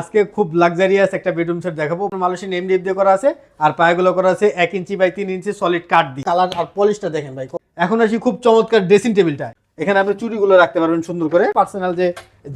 আজকে খুব লাক্সারিয়াস একটা বেডরুম সেট দেখাবো। মালয়েশিয়ান এমডিএফ দিয়ে করা আছে, আর পায়গুলো করা আছে এক ইঞ্চি বাই তিন ইঞ্চি সলিড কাঠ দিয়ে। কালার আর পলিশটা দেখেন ভাই এখন আসি খুব চমৎকার ড্রেসিং টেবিলটা এখানে আপনি চুড়িগুলো রাখতে পারবেন সুন্দর করে। পার্সোনাল যে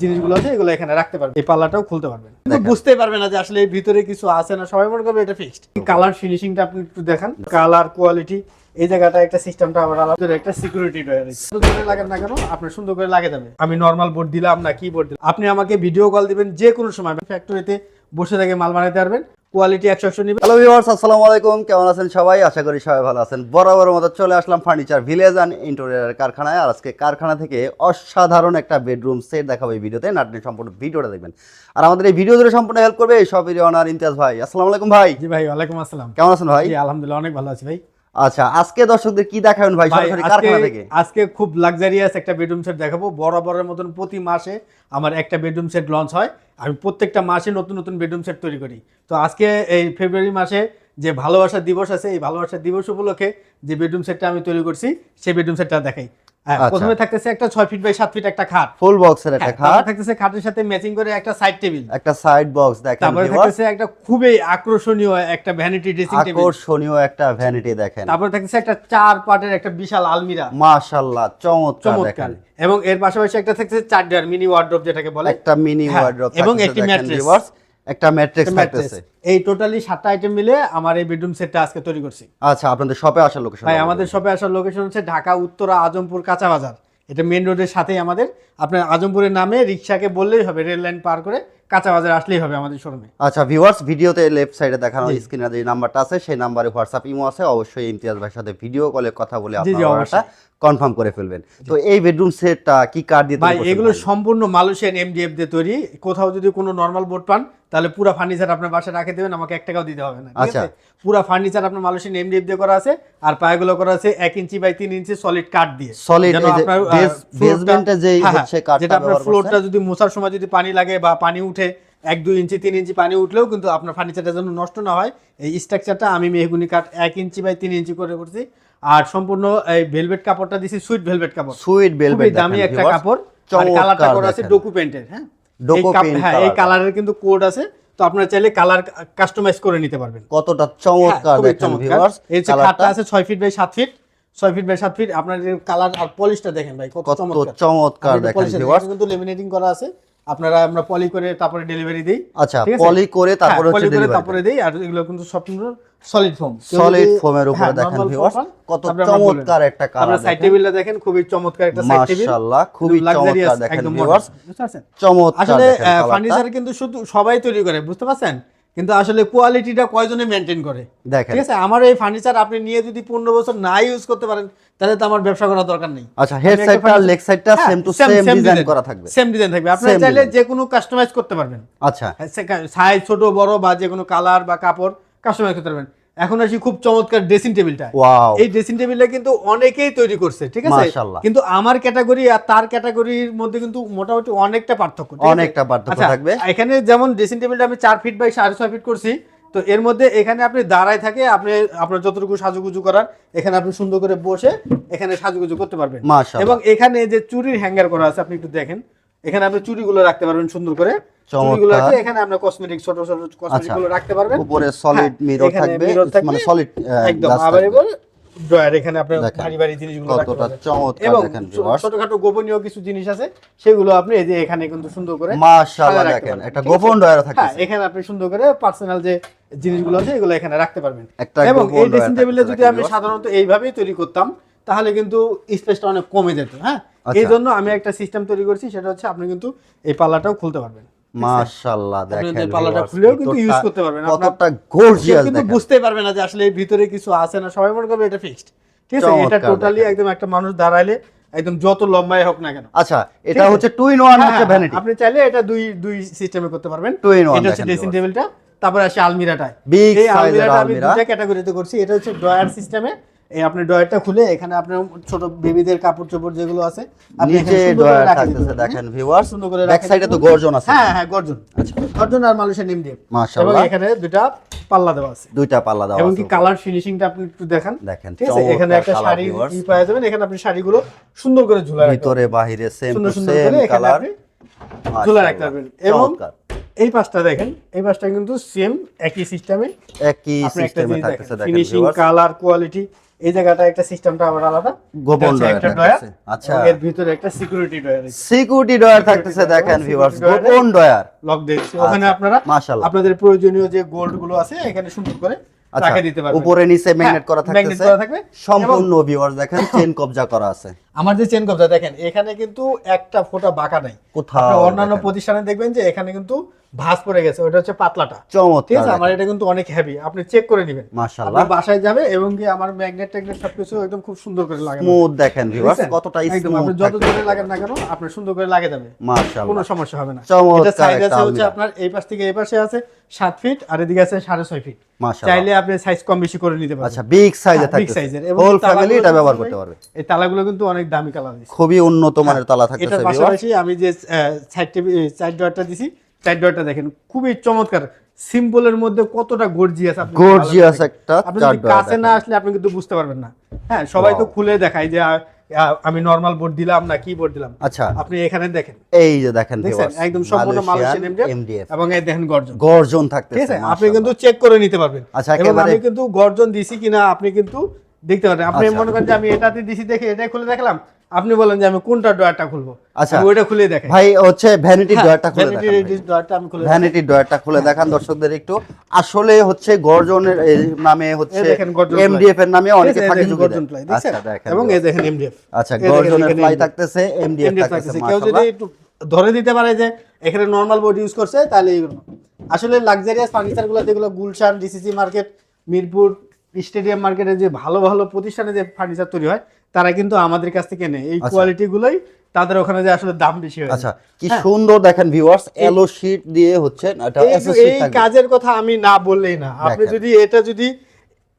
জিনিসগুলো আছে এগুলো এখানে রাখতে পারবেন। এই পাল্লাটাও খুলতে পারবেন। কিন্তু বুঝতে পারবেন না যে আসলে এর ভিতরে কিছু আছে না সবাই মনে করবে এটা ফিক্সড কালার ফিনিশিংটা আপনি একটু দেখান। কালার কোয়ালিটি এই জায়গাটা একটা সিস্টেমটা আবার আলাদা একটা সিকিউরিটি রয়েছে করে লাগান না কেন? আপনার সুন্দর করে লাগে যাবে। আমি নর্মাল বোর্ড দিলাম না কি বোর্ড দিলাম। আপনি আমাকে ভিডিও কল দিবেন যে কোনো সময়। ফ্যাক্টরিতে বসে থেকে মাল বানাতে পারবেন। কোয়ালিটি একশো একশো নিবে। হ্যালো ভিউয়ার্স আসসালামু আলাইকুম। কেমন আছেন সবাই? আশা করি সবাই ভালো আছেন। বরাবর মতো চলে আসলাম ফার্নিচার ভিলেজ অ্যান্ড ইন্টেরিয়ার কারখানায়। আর আজকে কারখানা থেকে অসাধারণ একটা বেডরুম সেট দেখাবো এই ভিডিওতে। নাটনি সম্পূর্ণ ভিডিওটা দেখবেন। আর আমাদের এই ভিডিও ধরে সম্পূর্ণ হেল্প করবে এই সব অনার ইমতিয়াজ ভাই। আসসালামু আলাইকুম ভাই। জি ভাই ওয়ালাইকুম আসসালাম। কেমন আছেন ভাই? জি আলহামদুলিল্লাহ অনেক ভালো আছি ভাই। আচ্ছা আজকে দর্শকদের কি দেখাবেন ভাই? সরাসরি কারখানা থেকে আজকে খুব লাক্সারিয়াস একটা বেডরুম সেট দেখাবো। বরাবরের মতন প্রতি মাসে আমার একটা বেডরুম সেট লঞ্চ হয়। আমি প্রত্যেকটা মাসে নতুন নতুন বেডরুম সেট তৈরি করি। তো আজকে এই ফেব্রুয়ারি মাসে যে ভালোবাসা দিবস আছে এই ভালোবাসা দিবস উপলক্ষে যে বেডরুম সেটটা আমি তৈরি করছি সেই বেডরুম সেটটা দেখাই। প্রথমে থাকতেছে একটা ছয় ফিট বাই সাত ফিট একটা খাট। ফুল বক্সের একটা হ্যাঁ, খাট। থাকতেছে খাটের সাথে ম্যাচিং করে একটা সাইড টেবিল একটা সাইড বক্স দেখেন তারপরে থাকতেছে একটা খুবই আকর্ষণীয় একটা ভ্যানিটি ড্রেসিং টেবিল আকর্ষণীয় একটা ভ্যানিটি দেখেন। তারপরে থাকতেছে একটা চার পার্টের একটা বিশাল আলমিরা। মাশাআল্লাহ চমৎকার দেখেন। এবং এর পাশাপাশি একটা থাকছে চার মিনি ওয়ার্ড্রপ যেটাকে বলে। একটা মিনি হ্যাঁ, ওয়ার্ড্রপ এবং একটি mattress। একটা ম্যাট্রিক্স থাকতেছে। এই টোটালি সাতটা আইটেম মিলে আমার এই বেডরুম সেটটা আজকে তৈরি করছি। আচ্ছা আপনাদের শপে আসার লোকেশন ভাই আমাদের শপে আসার লোকেশন হচ্ছে ঢাকা উত্তরা আজমপুর কাঁচা বাজার। এটা মেন রোডের সাথেই আমাদের। আপনার আজমপুরের নামে রিক্সাকে বললেই হবে রেল লাইন পার করে কাঁচা বাজার আসলেই হবে আমাদের শোরুমে আচ্ছা ভিউয়ার্স ভিডিওতে লেফট সাইডে দেখানো স্ক্রিনে যে নাম্বারটা আছে সেই নাম্বারে হোয়াটসঅ্যাপ ইমো আছে। অবশ্যই ইমতিয়াজ ভাইয়ের সাথে ভিডিও কলে কথা বলে আপনারা কনফার্ম করে ফেলবেন। তো এই বেডরুম সেটটা কি কার্ড দিয়ে ভাই এগুলো সম্পূর্ণ মালয়েশিয়ান এমডিএফ দিয়ে তৈরি। কোথাও যদি কোনো নর্মাল বোর্ড পান তাহলে পুরো ফার্নিচার আপনার বাসায় রাখে দেবেন। আমাকে এক টাকাও দিতে হবে না আচ্ছা। পুরো ফার্নিচার আপনার মালয়েশিয়ান এমডিএফ দিয়ে করা আছে আর পায়াগুলো করা আছে এক ইঞ্চি বাই তিন ইঞ্চি সলিড কাঠ দিয়ে। Solid যেন যে যেই হ্যাঁ, হচ্ছে যেটা আপনার ফ্লোরটা যদি মোছার সময় যদি পানি লাগে বা পানি উঠে এক দুই ইঞ্চি তিন ইঞ্চি পানি উঠলেও কিন্তু আপনার ফার্নিচারটা যেন নষ্ট না হয়। এই স্ট্রাকচারটা আমি মেহগুনি কাঠ এক ইঞ্চি বাই তিন ইঞ্চি করে করছি। আর সম্পূর্ণ এই ভেলভেট কাপড়টা দিছি সুইট ভেলভেট কাপড়। সুইট ভেলভেট দামি একটা কাপড়। আর কালারটা করা আছে ডকু পেইন্টের হ্যাঁ? হ্যাঁ এই কালারের কিন্তু কোড আছে। তো আপনারা চাইলে কালার কাস্টমাইজ করে নিতে পারবেন। কতটা চমৎকার হ্যাঁ, দেখেন ভিউয়ার্স এই যে খাটটা আছে ছয় ফিট বাই সাত ফিট ছয় ফিট বাই সাত ফিট আপনার কালার আর পলিশটা দেখেন ভাই কত কত চমৎকার। চমৎকার দেখেন ভিউয়ার্স কিন্তু লেমিনেটিং করা আছে। আপনারা আমরা পলি করে তারপরে ডেলিভারি দিই। আচ্ছা? পলি করে তারপরে হ্যাঁ, হচ্ছে ডেলিভারি তারপরে দেই আর এগুলো কিন্তু সম্পূর্ণ সলিড ফোম সলিড ফোমের উপরে দেখেন ভিউয়ার্স কত চমৎকার একটা কালার আপনারা সাইড টেবিলটা দেখেন। খুবই চমৎকার একটা সাইড টেবিল মাশাআল্লাহ খুবই চমৎকার দেখেন ভিউয়ার্স চমৎকার আসলে ফার্নিচার কিন্তু শুধু সবাই তৈরি করে বুঝতে পারছেন? কিন্তু আসলে কোয়ালিটিটা কয়জনে মেনটেন করে? দেখেন। ঠিক আছে? আমার এই ফার্নিচার আপনি নিয়ে যদি পনেরো বছর না ইউজ করতে পারেন তাহলে তো আমার ব্যবসা করার দরকার নেই। আচ্ছা হেড সাইড আর লেগ সাইডটা সেম টু সেম ডিজাইন করা থাকবে। সেম ডিজাইন থাকবে। আপনি চাইলে। যে কোনো কাস্টমাইজ করতে পারবেন। আচ্ছা। সাইজ ছোট বড় বা যে কোনো কালার বা কাপড় কাস্টমাইজ করতে পারবেন। এখন আসি খুব চমৎকার ড্রেসিং টেবিলটা ওয়াও এই ড্রেসিং টেবিলটা কিন্তু অনেকেই তৈরি করছে ঠিক আছে? কিন্তু আমার ক্যাটাগরি আর তার ক্যাটাগরির মধ্যে কিন্তু মোটামুটি অনেকটা পার্থক্য অনেকটা পার্থক্য আচ্ছা, থাকবে। এখানে যেমন ড্রেসিং টেবিলটা আমি চার ফিট বাই সাড়ে ছয় ফিট করছি তো এর মধ্যে এখানে আপনি দাঁড়ায় থাকে আপনি আপনার যতটুকু সাজুগুজু করার এখানে আপনি সুন্দর করে বসে এখানে সাজুগুজু করতে পারবেন। এবং এখানে যে চুরির হ্যাঙ্গার করা আছে আপনি একটু দেখেন। এখানে আপনি চুড়িগুলো রাখতে পারবেন সুন্দর করে। চুড়িগুলো আছে এখানে আপনার কসমেটিক ছোট ছোট কসমেটিকগুলো রাখতে পারবেন। উপরে সলিড হ্যাঁ, মিরর এখানে থাকবে মানে সলিড একদম আবার ড্রয়ার এখানে আপনার ভারী ভারী জিনিসগুলো রাখতে কতটা চমৎকার এবং দেখেন ভিউয়ার্স ছোটখাটো গোপনীয় কিছু জিনিস আছে সেগুলো আপনি এই যে এখানে কিন্তু সুন্দর করে মাশাআল্লাহ দেখেন একটা? গোপন ডয়ার হ্যাঁ এখানে আপনি সুন্দর করে পার্সোনাল যে জিনিসগুলো আছে এগুলো এখানে রাখতে পারবেন। এবং এই ড্রেসিং টেবিলে যদি আমি সাধারণত এইভাবেই তৈরি করতাম তাহলে কিন্তু স্পেসটা অনেক কমে যেত হ্যাঁ? আচ্ছা। এই জন্য আমি একটা সিস্টেম তৈরি করছি সেটা হচ্ছে আপনি কিন্তু এই পাল্লাটাও খুলতে পারবেন। মাশাআল্লাহ দেখেন এই পাল্লাটা খুলেও কিন্তু ইউজ করতে পারবেন। কতটা গর্জিয়াস কিন্তু বুঝতে না যে আসলে এর ভিতরে কিছু আছে না সবাই মনে করবে এটা ফিক্সড ঠিক আছে এটা টোটালি একদম একটা মানুষ দাঁড়াইলে একদম যত লম্বাই হোক না কেন। আচ্ছা এটা হচ্ছে টু ইন ওয়ান হচ্ছে ভ্যানিটি আপনি চাইলে এটা দুই দুই সিস্টেমে করতে পারবেন। Two in one এটা হচ্ছে ড্রেসিং। টেবিলটা তারপরে আসে আলমিরাটা size এর আলমিরাটা আমি আলমিরা। দুটা ক্যাটাগরিতে করছি এটা হচ্ছে ড্রয়ার সিস্টেমে এই আপনি ড্রয়ারটা খুলে এখানে আপনার ছোট বেবিদের কাপড় চোপড় যেগুলো আছে আপনি এখানে নিচে ডয়ার থাকতেছে দেখেন? ভিউয়ার্স সুন্দর করে ব্যাক সাইডে তো গর্জন আছে। হ্যাঁ হ্যাঁ গর্জন। আচ্ছা। গর্জন আর মালয়েশিয়ান এমডিএফ এবং মাশাআল্লাহ। এবং এখানে দুটা পাল্লা দেওয়া আছে। দুইটা পাল্লা দেওয়া আছে এবং কি কালার ফিনিশিংটা আপনি একটু দেখেন। দেখেন, ঠিক আছে? এখানে একটা শাড়ি। ই পাওয়া যাবেন। এখানে আপনি শাড়িগুলো সুন্দর করে ঝুলা রাখতে ভিতরে বাহিরে সেম সেম কালার ঝুলা রাখতে পারবেন। এবং এই পাশটা দেখেন এই পাশটা কিন্তু সেম একই সিস্টেমে একই সিস্টেমে থাকতেছে দেখেন। ফিনিশিং কালার কোয়ালিটি এই জায়গাটা একটা সিস্টেমটা আবার আলাদা। গোপন ডয়ার আচ্ছা। এর ভিতরে একটা সিকিউরিটি ডয়ার সিকিউরিটি ডয়ার থাকতেছে দেখেন ভিউয়ার্স গোপন ডয়ার লক দিয়েছে ওখানে আচ্ছা, আপনারা মাশাআল্লাহ। আপনাদের প্রয়োজনীয় যে গোল্ডগুলো আছে এখানে সুন্দর করে আচ্ছা দিতে পারবেন। উপরে নিচে ম্যাগনেট করা থাকতেছে। করা থাকবে। সম্পূর্ণ ভিউয়ার্স দেখেন চেন কবজা করা আছে। আমার যে চেন কবজা দেখেন এখানে কিন্তু একটা ফোঁটা বাঁকা নাই। কোথাও অন্যান্য প্রতিষ্ঠানে দেখবেন যে এখানে কিন্তু ভাঁজ পড়ে গেছে ওটা হচ্ছে পাতলাটা। চমৎকার ঠিক আছে? আমার এটা কিন্তু অনেক হেভি আপনি চেক করে নেবেন। মাশাআল্লাহ। বাসায় যাবে এবং কি আমার ম্যাগনেট ট্যাগনেট সবকিছু একদম খুব সুন্দর করে লাগানো। স্মুথ দেখেন ভিউয়ার্স কতটা স্মুথ আপনি যত জোরে লাগান না কেন আপনার সুন্দর করে লাগে যাবে কোনো সমস্যা হবে না। চমৎকার এটা সাইজ আছে হচ্ছে আপনার এই পাশ থেকে এই পাশে আছে সাত ফিট আর এদিকে আছে সাড়ে ছয় ফিট মাশাআল্লাহ। চাইলে আপনি সাইজ কম বেশি করে নিতে পারবেন। আচ্ছা বিগ সাইজে হ্যাঁ, থাকতেছে। size এর। এবং হোল ফ্যামিলি এটা ব্যবহার করতে পারবে। এই তালাগুলো কিন্তু অনেক দামি কালার দিচ্ছে। খুবই উন্নত মানের তালা থাকতেছে ভিউয়ার্স পাশাপাশি আমি যে সাইড টেবিল সাইড ডোরটা দিছি সাইড দেখেন খুবই চমৎকার। সিম্পলের মধ্যে কতটা গর্জিয়াস আপনি গর্জিয়াস একটা আপনি যদি কাছে না আসলে আপনি কিন্তু বুঝতে পারবেন না। হ্যাঁ সবাই তো খুলে দেখায় যে আমি নরমাল বোর্ড দিলাম না কি বোর্ড দিলাম। আচ্ছা। আপনি এখানে দেখেন। এই যে দেখেন একদম সম্পূর্ণ মালয়েশিয়ান এমডিএফ এবং এই দেখেন গর্জন। গর্জন ঠিক আছে? আপনি কিন্তু চেক করে নিতে পারবেন। আচ্ছা, আমি কিন্তু গর্জন দিছি কিনা আপনি কিন্তু দেখতে পারেন আপনি আচ্ছা। মনে করেন যে আমি এটাতে দিছি দেখে এটাই খুলে দেখলাম। আপনি বলেন যে আমি কোনটা ডয়ারটা খুলবো? আচ্ছা। ওইটা খুলে দেখেন ভাই হচ্ছে ভ্যানিটি ডয়ারটা খুলে দেখান ভাই। ডয়ারটা আমি খুলে ভ্যানিটি ডয়ারটা খুলে দেখান দর্শকদের একটু। আসলে হচ্ছে গর্জনের নামে হচ্ছে এমডিএফ এর নামে অনেকে ফাঁকি ঝুঁকি গর্জন প্লাই আচ্ছা দেখেন এবং এই দেখেন এমডিএফ আচ্ছা গর্জনের ফ্লাই থাকতেছে এমডিএফ থাকতেছে কেউ যদি একটু ধরে দিতে পারে যে এখানে নরমাল বোর্ড ইউজ করছে তাহলে আসলে লাক্সারিয়াস ফার্নিচারগুলো যেগুলো Gulshan DCC market Mirpur stadium মার্কেটে যে ভালো ভালো প্রতিষ্ঠানে যে ফার্নিচার তৈরি হয় তারা কিন্তু আমাদের কাছ থেকে নেয়। এই কোয়ালিটি গুলোই তাদের ওখানে যে আসলে দাম বেশি হয় আচ্ছা কি সুন্দর দেখেন ভিউয়ার্স এলো শীট দিয়ে হচ্ছে এটা এই কাজের কথা আমি না বললেই না। আপনি যদি এটা যদি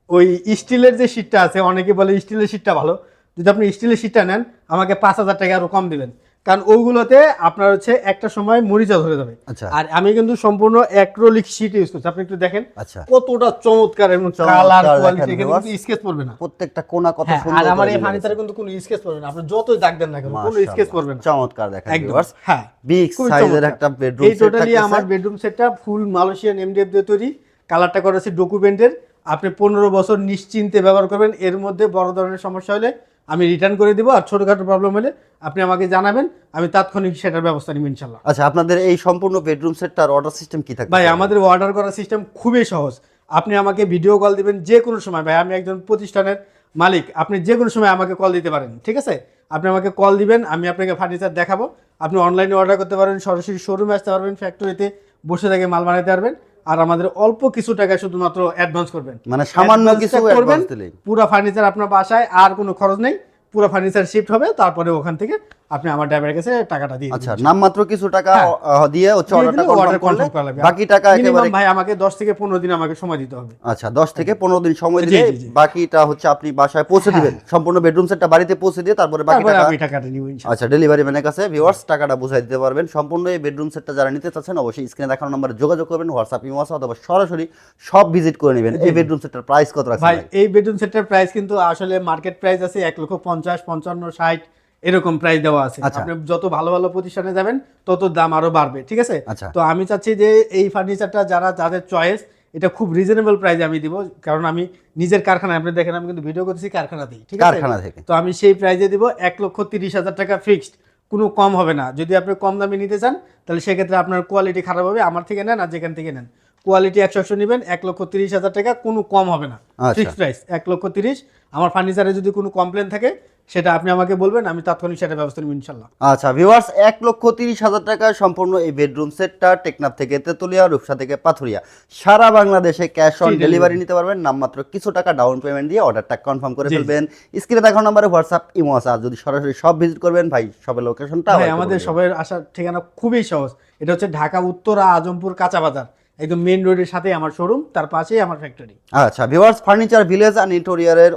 ওই স্টিলের যে শীটটা আছে অনেকে বলে স্টিলের শীটটা ভালো। যদি আপনি স্টিলের শীটটা নেন আমাকে পাঁচ হাজার টাকা আরও কম দিবেন। কারণ ওইগুলোতে আপনার হচ্ছে একটা সময় মরিচা ধরে যাবে। আচ্ছা। আর আমি কিন্তু সম্পূর্ণ অ্যাক্রোলিক শীট ইউজ করছি। আপনি একটু দেখেন আচ্ছা। কতটা চমৎকার এবং কালার কোয়ালিটি কিন্তু স্কেচ পড়বে না। প্রত্যেকটা কোণা কত হ্যাঁ, সুন্দর আর আমার এই ফার্নিচারে কিন্তু কোনো স্কেচ পড়বে না। আপনি যতই দাগ দেন না কেন কোনো স্কেচ। পড়বে না। চমৎকার দেখেন একদম। ভিউয়ার্স হ্যাঁ। বিগ সাইজের একটা বেডরুম এই টোটালি আমার বেডরুম সেটটা ফুল মালয়েশিয়ান এমডিএফ দিয়ে তৈরি। কালারটা করেছি ডকুমেন্টের আপনি পনেরো বছর নিশ্চিন্তে ব্যবহার করবেন। এর মধ্যে বড় ধরনের সমস্যা হলে আমি রিটার্ন করে দিব আর ছোটোখাটো প্রবলেম হলে আপনি আমাকে জানাবেন আমি তাৎক্ষণিক সেটার ব্যবস্থা নিব ইনশাল্লাহ আচ্ছা আপনাদের এই সম্পূর্ণ বেডরুম সেটটার অর্ডার সিস্টেম কি থাকবে? ভাই আমাদের অর্ডার করার সিস্টেম খুবই সহজ। আপনি আমাকে ভিডিও কল দিবেন যে কোনো সময়। ভাই আমি একজন প্রতিষ্ঠানের মালিক। আপনি যে কোনো সময় আমাকে কল দিতে পারেন ঠিক আছে? আপনি আমাকে কল দিবেন আমি আপনাকে ফার্নিচার দেখাবো। আপনি অনলাইনে অর্ডার করতে পারেন সরাসরি শোরুমে আসতে পারবেন ফ্যাক্টরিতে বসে থেকে মাল বানাতে পারবেন। আর আমাদের অল্প কিছু টাকা শুধুমাত্র অ্যাডভান্স করবেন। মানে সামান্য কিছু করবেন পুরো ফার্নিচার আপনার বাসায় আর কোনো খরচ নেই পুরো ফার্নিচার শিফট হবে তারপরে ওখান থেকে আপনি আমার ড্রাইভারের কাছে টাকাটা দিয়ে আচ্ছা নামমাত্র কিছু টাকা হ্যাঁ। দিয়ে হচ্ছে অর্ডারটা কনফার্ম করা লাগবে। বাকি টাকা একেবারে ভাই আমাকে দশ থেকে পনেরো দিন আমাকে সময় দিতে হবে আচ্ছা দশ থেকে পনেরো দিন সময় জি। বাকিটা হচ্ছে আপনি বাসায় পৌঁছে দিবেন সম্পূর্ণ বেডরুম সেটটা বাড়িতে পৌঁছে দিয়ে তারপরে বাকি টাকা আমি টাকাটা নিব ইনশাআল্লাহ। আচ্ছা ডেলিভারি ম্যানের কাছে ভিউয়ার্স টাকাটা বুঝাই দিতে পারবেন সম্পূর্ণ এই বেডরুম সেটটা যারা নিতে চাচ্ছেন অবশ্যই স্ক্রিনে দেখানো নম্বরে যোগাযোগ করবেন হোয়াটসঅ্যাপ ইমো আছে অথবা সরাসরি সব ভিজিট করে নেবেন এই বেডরুম সেটটার প্রাইস কত রাখছেন ভাই? এই বেডরুম সেটের প্রাইস কিন্তু আসলে মার্কেট প্রাইস আছে এক লক্ষ পঞ্চাশ পঞ্চান্ন ষাট এরকম প্রাইস দেওয়া আছে। আচ্ছা। আপনি যত ভালো ভালো প্রতিষ্ঠানে যাবেন তত দাম আরও বাড়বে ঠিক আছে? আচ্ছা। তো আমি চাচ্ছি যে এই ফার্নিচারটা যারা যাদের চয়েস এটা খুব রিজনেবল প্রাইসে আমি দিব কারণ আমি নিজের কারখানায় আপনি দেখেন আমি কিন্তু ভিডিও করতেছি কারখানাতেই ঠিক আছে? কারখানা থেকে। তো আমি সেই প্রাইজে দিব এক লক্ষ তিরিশ হাজার টাকা ফিক্সড কোনো কম হবে না। যদি আপনি কম দামে নিতে চান তাহলে সেক্ষেত্রে আপনার কোয়ালিটি খারাপ হবে আমার থেকে নেন আর যেখান থেকে নেন। কোয়ালিটি একশো একশো নেবেন এক লক্ষ তিরিশ হাজার টাকা কোনো কম হবে না। আচ্ছা। ফিক্সড প্রাইস এক লক্ষ তিরিশ। আমার ফার্নিচারে যদি কোনো কমপ্লেন থাকে সেটা আপনি আমাকে বলবেন আমি তাৎক্ষণিক সেটা ব্যবস্থা নেব ইনশাল্লাহ আচ্ছা ভিউয়ার্স এক লক্ষ তিরিশ হাজার টাকায় সম্পূর্ণ এই বেডরুম সেটটা টেকনাফ থেকে তেতুলিয়া রূপসা থেকে পাথুরিয়া। সারা বাংলাদেশে ক্যাশ অন ডেলিভারি নিতে পারবেন নামমাত্র কিছু টাকা ডাউন পেমেন্ট দিয়ে অর্ডারটা কনফার্ম করে। ফেলবেন। স্ক্রিনে দেখানো নম্বরে হোয়াটসঅ্যাপ ইমো আছে। আর যদি সরাসরি সব ভিজিট করবেন ভাই সবের লোকেশনটা আমাদের সবাই আসার ঠিকানা খুবই সহজ। এটা হচ্ছে ঢাকা উত্তরা আজমপুর কাঁচা বাজার। একদম মেইন রোডের সাথে আমার শোরুম তার পাশেই আমার ফ্যাক্টরি আচ্ছা ভিউয়ার্স ফার্নিচার ভিলেজ অ্যান্ড ইন্টেরিয়ারের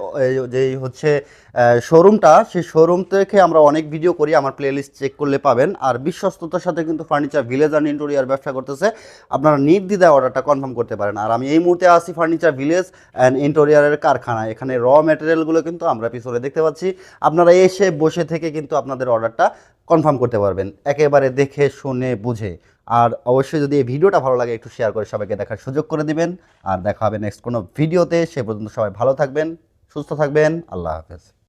যে হচ্ছে শোরুমটা সেই শোরুম থেকে আমরা অনেক ভিডিও করি, আমার প্লেলিস্ট চেক করলে পাবেন। আর বিশ্বস্ততার সাথে কিন্তু ফার্নিচার ভিলেজ অ্যান্ড ইন্টেরিয়ার ব্যবসা করতেছে। আপনারা নির্দ্বিধায় অর্ডারটা কনফার্ম করতে পারেন। আর আমি এই মুহূর্তে আসি ফার্নিচার ভিলেজ অ্যান্ড ইন্টেরিয়ারের কারখানা এখানে র ম্যাটেরিয়ালগুলো কিন্তু আমরা পিছনে দেখতে পাচ্ছি। আপনারা এসে বসে থেকে কিন্তু আপনাদের অর্ডারটা কনফার্ম করতে পারবেন। একেবারে দেখে, শুনে, বুঝে। আর অবশ্যই যদি এই ভিডিওটা ভালো লাগে, একটু শেয়ার করে সবাইকে দেখার সুযোগ করে দিবেন। আর দেখা হবে নেক্সট কোনো ভিডিওতে সে পর্যন্ত সবাই ভালো থাকবেন, সুস্থ থাকবেন, আল্লাহ হাফেজ।